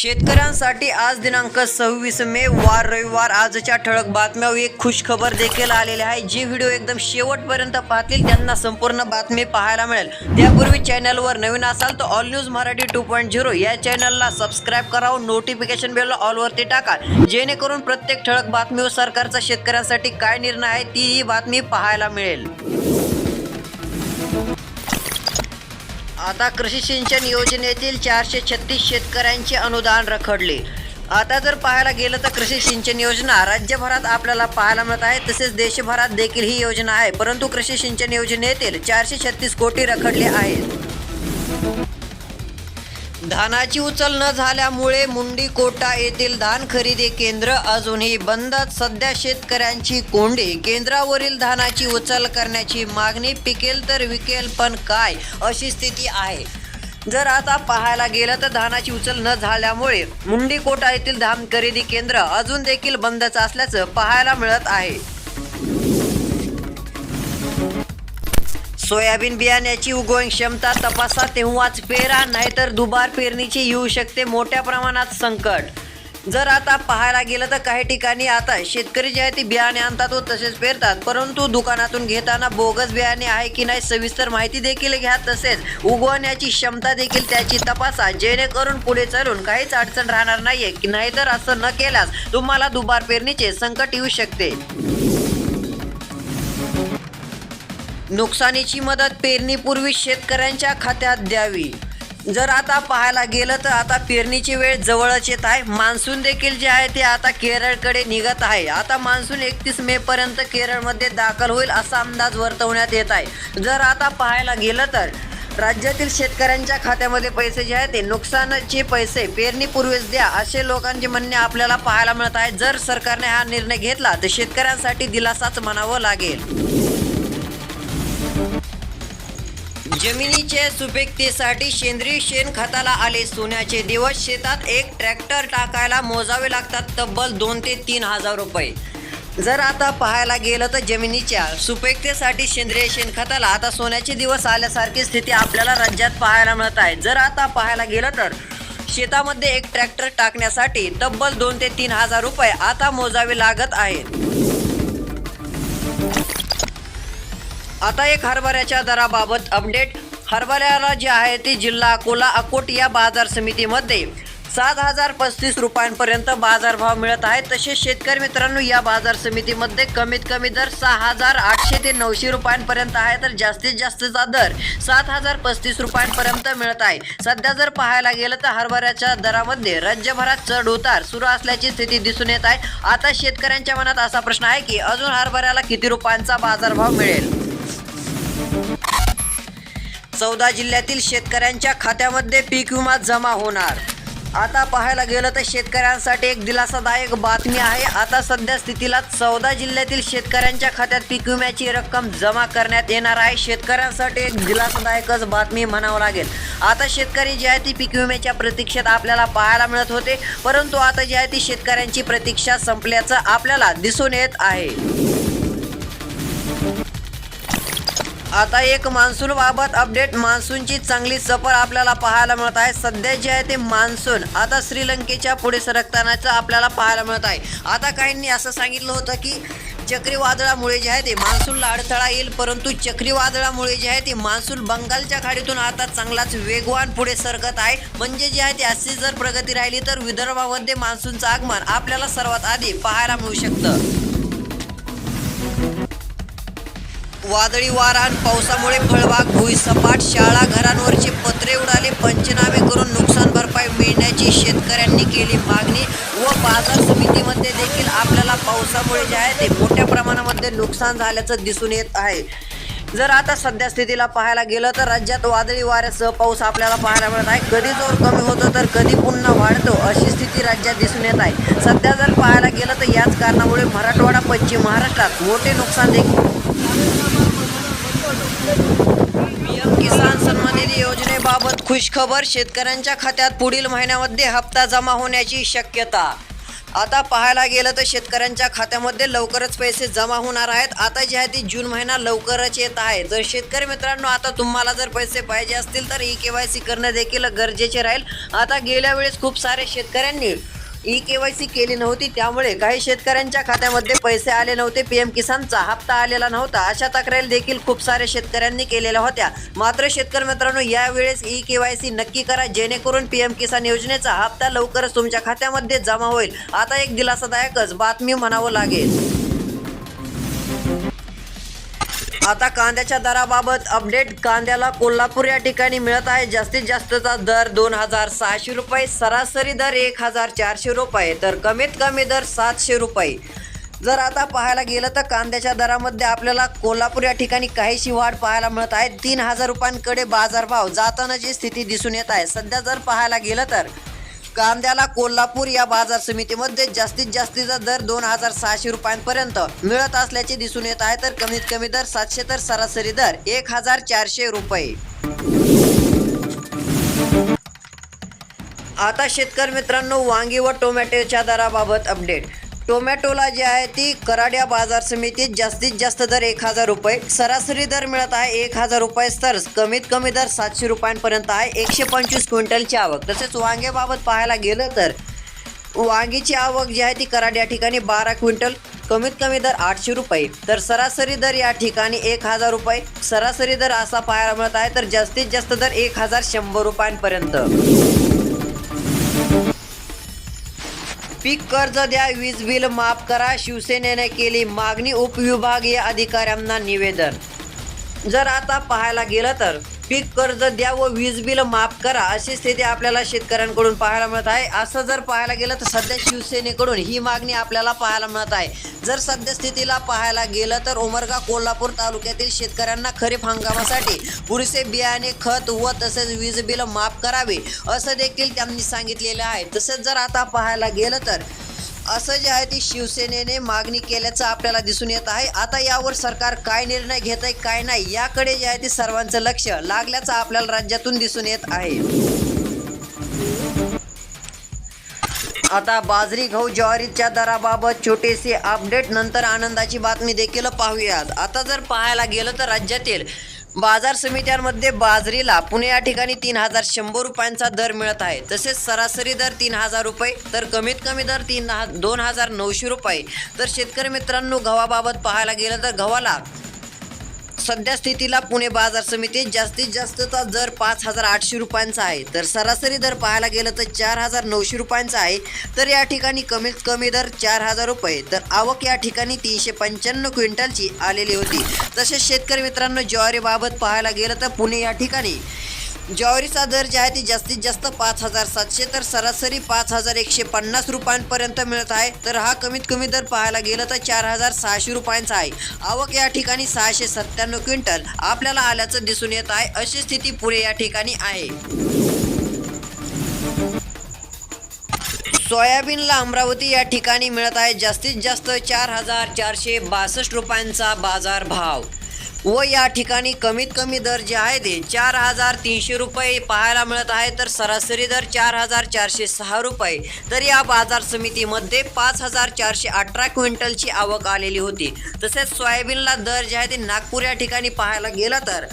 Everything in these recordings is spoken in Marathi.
शेतकऱ्यांसाठी आज दिनांक सव्वीस मे वार रविवार. आजच्या ठळक बातम्या एक खुश खबर देखील आलेली आहे. जे व्हिडिओ एकदम शेवटपर्यंत पाहतील त्यांना संपूर्ण बातमी पाहायला मिळेल. त्यापूर्वी चॅनलवर नवीन असाल तर all news Marathi two point zero या चॅनलला सबस्क्राईब करा नोटिफिकेशन बेलला ऑलवरती टाका. जेणेकरून प्रत्येक ठळक बातमीवर सरकारचा शेतकऱ्यांसाठी काय निर्णय आहे ती ही बातमी पाहायला मिळेल. आता कृषी सिंचन योजनेतील चारशे छत्तीस शेतकऱ्यांचे अनुदान रखडले. आता जर पाहायला गेलं तर कृषी सिंचन योजना राज्यभरात आपल्याला पाहायला मिळत आहे तसेच देशभरात देखील ही योजना आहे. परंतु कृषी सिंचन योजनेतील चारशे छत्तीस कोटी रखडले आहेत. धानाची उचल न झाल्यामुळे मुंडीकोटा येथील धान खरेदी केंद्र अजूनही बंद. सध्या शेतकऱ्यांची कोंडी. केंद्रावरील धानाची उचल करण्याची मागणी पिकेल तर विकेल पण काय अशी स्थिती आहे. जर आता पाहायला गेलं तर धानाची उचल न झाल्यामुळे मुंडीकोटा येथील धान खरेदी केंद्र अजून देखील बंदच असल्याचं पाहायला मिळत आहे. सोयाबीन बियाण्याची उगवण क्षमता तपासा तेव्हाच पेरा नाहीतर दुबार पेरणीची येऊ शकते मोठ्या प्रमाणात संकट. जर आता पाहायला गेलं तर काही ठिकाणी आता शेतकरी जे आहे ते बियाणे आणतात व तसेच पेरतात. परंतु दुकानातून घेताना बोगस बियाणे आहे की नाही सविस्तर माहिती देखील घ्या. तसेच उगवण्याची क्षमता देखील त्याची तपासा. जेणेकरून पुढे चालून काहीच अडचण राहणार नाहीये. की नाहीतर असं न केल्यास तुम्हाला दुबार पेरणीचे संकट येऊ शकते. नुकसानीची मदत पेरणीपूर्वी शेतकऱ्यांच्या खात्यात द्यावी. जर आता पाहायला गेलं तर आता पेरणीची वेळ जवळच येत आहे. मान्सून देखील जे आहे ते आता केरळकडे निघत आहे. आता मान्सून एकतीस मे पर्यंत केरळमध्ये दाखल होईल असा अंदाज वर्तवण्यात येत आहे. जर आता पाहायला गेलं तर राज्यातील शेतकऱ्यांच्या खात्यामध्ये पैसे जे आहेत ते नुकसानाचे पैसे पेरणीपूर्वीच द्या असे लोकांचे म्हणणे आपल्याला पाहायला मिळत आहे. जर सरकारने हा निर्णय घेतला तर शेतकऱ्यांसाठी दिलासाच म्हणावं लागेल. जमिनीच्या सुपीकतेसाठी सेंद्रिय शेणखताला आले. सोन्याचे दिवस शेतात एक ट्रॅक्टर टाकायला मोजावे लागतात तब्बल दोन ते तीन हजार रुपये. जर आता पाहायला गेलं तर जमिनीच्या सुपीकतेसाठी सेंद्रिय शेणखताला आता सोन्याचे दिवस आल्यासारखी स्थिती आपल्याला राज्यात पाहायला मिळत आहे. जर आता पाहायला गेलं तर शेतामध्ये एक ट्रॅक्टर टाकण्यासाठी तब्बल दोन ते तीन हजार रुपये आता मोजावे लागत आहेत. आता एक हरभऱ्याच्या दराबाबत अपडेट हरभऱ्याला जे आहे ते जिल्हा अकोला अकोट या बाजार समितीमध्ये सात हजार पस्तीस रुपयांपर्यंत बाजारभाव मिळत आहे. तसेच शेतकरी मित्रांनो या बाजार समितीमध्ये कमीत कमी दर सहा हजार आठशे ते नऊशे रुपयांपर्यंत आहे. तर जास्तीत जास्तचा दर सात हजार पस्तीस रुपयांपर्यंत मिळत आहे. सध्या जर पाहायला गेलं तर हरभऱ्याच्या दरामध्ये राज्यभरात चढ उतार सुरू असल्याची स्थिती दिसून येत आहे. आता शेतकऱ्यांच्या मनात असा प्रश्न आहे की अजून हरभऱ्याला किती रुपयांचा बाजारभाव मिळेल? चौदा जिल्ह्यातील शेतकऱ्यांच्या खात्यामध्ये पीक विमा जमा होणार. आता पाहायला गेलं तर शेतकऱ्यांसाठी एक दिलासादायक बातमी आहे. आता सध्या स्थितीला चौदा जिल्ह्यातील शेतकऱ्यांच्या खात्यात पीक विम्याची रक्कम जमा करण्यात येणार आहे. शेतकऱ्यांसाठी एक दिलासादायकच बातमी म्हणावं लागेल. आता शेतकरी जे आहे ती पीक विम्याच्या प्रतीक्षेत आपल्याला पाहायला मिळत होते. परंतु आता जे आहे ती शेतकऱ्यांची प्रतीक्षा संपल्याचं आपल्याला दिसून येत आहे. आता एक मान्सून बाबत अपडेट मान्सूनची चांगली सफर आपल्याला पाहायला मिळत आहे. सध्या जे आहे ते मान्सून. आता श्रीलंकेच्या पुढे सरकतानाचं आपल्याला पाहायला मिळत आहे. आता काहींनी असं सांगितलं होतं की चक्रीवादळामुळे जे आहे ते मान्सूनला अडथळा येईल परंतु चक्रीवादळामुळे जे आहे ते मान्सून बंगालच्या खाडीतून आता चांगलाच वेगवान पुढे सरकत आहे. म्हणजे जे आहे ते अशी जर प्रगती राहिली तर विदर्भामध्ये मान्सूनचं आगमन आपल्याला सर्वात आधी पाहायला मिळू शकतं. वादळी वारा आणि पावसामुळे फळबाग भुईसपाट शाळा घरांवरचे पत्रे उडाले. पंचनामे करून नुकसान भरपाई मिळण्याची शेतकऱ्यांनी केली मागणी व बाजार समितीमध्ये देखील आपल्याला पावसामुळे जे आहे ते मोठ्या प्रमाणामध्ये नुकसान झाल्याचं दिसून येत आहे. जर आता सध्या स्थितीला पाहायला गेलं तर राज्यात वादळी वाऱ्यासह पाऊस आपल्याला पाहायला मिळत आहे. कधी जोर कमी होतो तर कधी पुन्हा वाढतो अशी स्थिती राज्यात दिसून येत आहे. सध्या जर पाहायला गेलं तर याच कारणामुळे मराठवाडा पश्चिम महाराष्ट्रात मोठे नुकसान देखील पीएम किसान सन्मान निधी योजनेबाबत खुशखबर शेतकऱ्यांच्या खात्यात पुढील महिन्यामध्ये हप्ता जमा होण्याची शक्यता. आता पाहायला गेलं तर शेतकऱ्यांच्या खात्यामध्ये लवकरच पैसे जमा होणार आहेत. आता जे आहे ती जून महिना लवकरच येत आहे. जर शेतकरी मित्रांनो आता तुम्हाला जर पैसे पाहिजे असतील तर ई के वाय सी करणं देखील गरजेचे राहील. आता गेल्या वेळेस खूप सारे शेतकऱ्यांनी ई केवायसी सी केली नव्हती त्यामुळे काही शेतकऱ्यांच्या खात्यामध्ये पैसे आले नव्हते पी एम किसानचा हप्ता आलेला नव्हता. अशा तक्रारी देखील खूप साऱ्या शेतकऱ्यांनी केलेल्या होत्या. मात्र शेतकरी मित्रांनो यावेळेस ई केवायसी सी नक्की करा जेणेकरून पी एम किसान योजनेचा हप्ता लवकरच तुमच्या खात्यामध्ये जमा होईल. आता एक दिलासादायकच बातमी म्हणावं लागेल. आता कांद्याच्या दराबाबत अपडेट कांद्याला कोल्हापूर या ठिकाणी मिळत आहे. जास्तीत जास्तचा दर दोन हजार सहाशे रुपये सरासरी दर एक हजार चारशे रुपये तर कमीत कमी दर सातशे रुपये. जर आता पाहायला गेलं तर कांद्याच्या दरामध्ये आपल्याला कोल्हापूर या ठिकाणी काहीशी वाढ पाहायला मिळत आहे. तीन हजार रुपयांकडे बाजारभाव जातानाची स्थिती दिसून येत आहे. सध्या जर पाहायला गेलं तर कांद्याला कोल्हापूर या बाजार समितीमध्ये जास्तीत जास्तीचा दर दोन हजार सहाशे रुपयांपर्यंत मिळत असल्याचे दिसून येत आहे तर कमीत कमी दर सातशे तर सरासरी दर एक हजार चारशे रुपये. आता शेतकरी मित्रांनो वांगी व टोमॅटोच्या दराबाबत अपडेट टोमॅटोला जी आहे ती कराड्या बाजार समितीत जास्तीत जास्त दर एक हजार रुपये सरासरी दर मिळत आहे एक हजार रुपये तर कमीत कमी दर सातशे रुपयांपर्यंत आहे एकशे पंचवीस क्विंटलची आवक. तसेच वांग्याबाबत पाहायला गेलं तर वांगीची आवक जी आहे ती कराड या ठिकाणी बारा क्विंटल कमीत कमी दर आठशे रुपये. तर सरासरी दर या ठिकाणी एक हजार रुपये सरासरी दर असा पाहायला मिळत आहे तर जास्तीत जास्त दर एक हजार शंभर रुपयांपर्यंत. पीक कर्ज द्या वीज बिल माफ करा शिवसेनेने केली मागणी उपविभागीय अधिकाऱ्यांना निवेदन. जर आता पाहायला गेलं तर पीक कर्ज द्या व वीज बिल माफ करा अशी स्थिती आपल्याला शेतकऱ्यांकडून पाहायला मिळत आहे. असं जर पाहायला गेलं तर सध्या शिवसेनेकडून ही मागणी आपल्याला पाहायला मिळत आहे. जर सध्या स्थितीला पाहायला गेलं तर उमरगा कोल्हापूर तालुक्यातील शेतकऱ्यांना खरीप हंगामासाठी पुरेसे बियाणे खत व तसेच वीज बिल माफ करावे असं देखील त्यांनी सांगितलेलं आहे. तसेच जर आता पाहायला गेलं तर असं जे आहे ती शिवसेनेने मागणी केल्याचं आपल्याला दिसून येत आहे. आता यावर सरकार काय निर्णय घेत आहे काय नाही याकडे जे आहे ते सर्वांचं लक्ष लागल्याचं आपल्याला राज्यातून दिसून येत आहे. आता बाजरी गहू ज्वारीच्या दराबाबत छोटेसे अपडेट नंतर आनंदाची बातमी देखील पाहूयात. आता जर पाहायला गेलं तर राज्यातील बाजार समित्यांमध्ये बाजरीला पुणे या ठिकाणी तीन हजार शंभर रुपयांचा दर मिळत आहे. तसेच सरासरी दर तीन हजार रुपये तर कमीत कमी दर तीन हा दोन हजार नऊशे रुपये. तर शेतकरी मित्रांनो गव्हाबाबत पाहायला गेलं तर गव्हाला सध्या स्थितीला पुणे बाजार समितीत जास्तीत जास्तचा दर पाच हजार आठशे रुपयांचा आहे. तर सरासरी दर पाहायला गेलं तर चार हजार नऊशे रुपयांचा आहे. तर या ठिकाणी कमीत कमी दर चार हजार रुपये. तर आवक या ठिकाणी तीनशे पंच्याण्णव क्विंटलची आलेली होती. तसेच शेतकरी मित्रांनो ज्वारीबाबत पाहायला गेलं तर पुणे या ठिकाणी ज्वारीचा दर जे आहे ती जास्तीत जास्त पाच हजार सातशे तर सरासरी पाच हजार एकशे पन्नास रुपयांपर्यंत मिळत आहे. तर हा कमीत कमी दर पाहायला गेलं तर चार हजार सहाशे रुपयांचा आहे. आवक या ठिकाणी सहाशे सत्त्याण्णव क्विंटल आपल्याला आल्याचं दिसून येत आहे. अशी स्थिती पुणे या ठिकाणी आहे. सोयाबीनला अमरावती या ठिकाणी मिळत आहे जास्तीत जास्त चार हजार चारशे बासष्ट रुपयांचा बाजार भाव व या ठिकाणी कमीत कमी दर जे आहे ते चार हजार तीनशे रुपये पाहायला मिळत आहे. तर सरासरी दर चार हजार चारशे सहा रुपये. तर या बाजार समितीमध्ये पाच हजार चारशे अठरा क्विंटलची आवक आलेली होती. तसेच सोयाबीनला दर जे आहे ते नागपूर या ठिकाणी पाहायला गेलं तर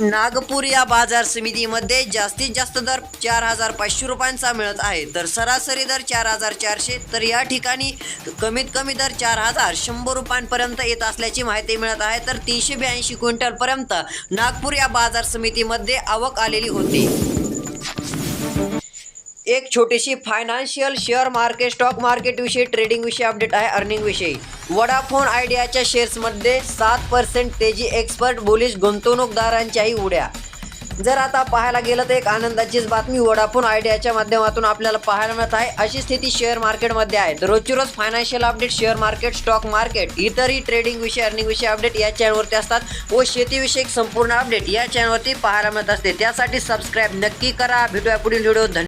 नागपूर या बाजार समितीमध्ये जास्तीत जास्त दर चार हजार पाचशे रुपयांचा मिळत आहे. तर सरासरी दर चार हजार चारशे तर या ठिकाणी कमीत कमी दर चार हजार शंभर रुपयांपर्यंत येत असल्याची माहिती मिळत आहे. तर तीनशे ब्याऐंशी क्विंटलपर्यंत नागपूर या बाजार समितीमध्ये आवक आलेली होती. एक छोटीशी financial share market stock market विषयी ट्रेडिंग विषयी अपडेट आहे अर्निंग विषयी. वडाफोन आयडियाच्या शेअर्समध्ये सात पर्सेंट तेजी एक्सपर्ट बोलिश गुंतवणूकदारांच्याही उड्या. जर आता पाहायला गेलं तर एक आनंदाचीच बातमी वडाफोन आयडियाच्या माध्यमातून आपल्याला पाहायला मिळत आहे. अशी स्थिती शेअर मार्केटमध्ये आहे. रोजची रोज financial update share market stock market इतरही ट्रेडिंग विषय अर्निंग विषय अपडेट या चॅनलवरती असतात व शेतीविषयक संपूर्ण अपडेट या चॅनलवरती पाहायला मिळत असते. त्यासाठी सबस्क्राईब नक्की करा. भेटूया पुढील व्हिडिओ धन्यवाद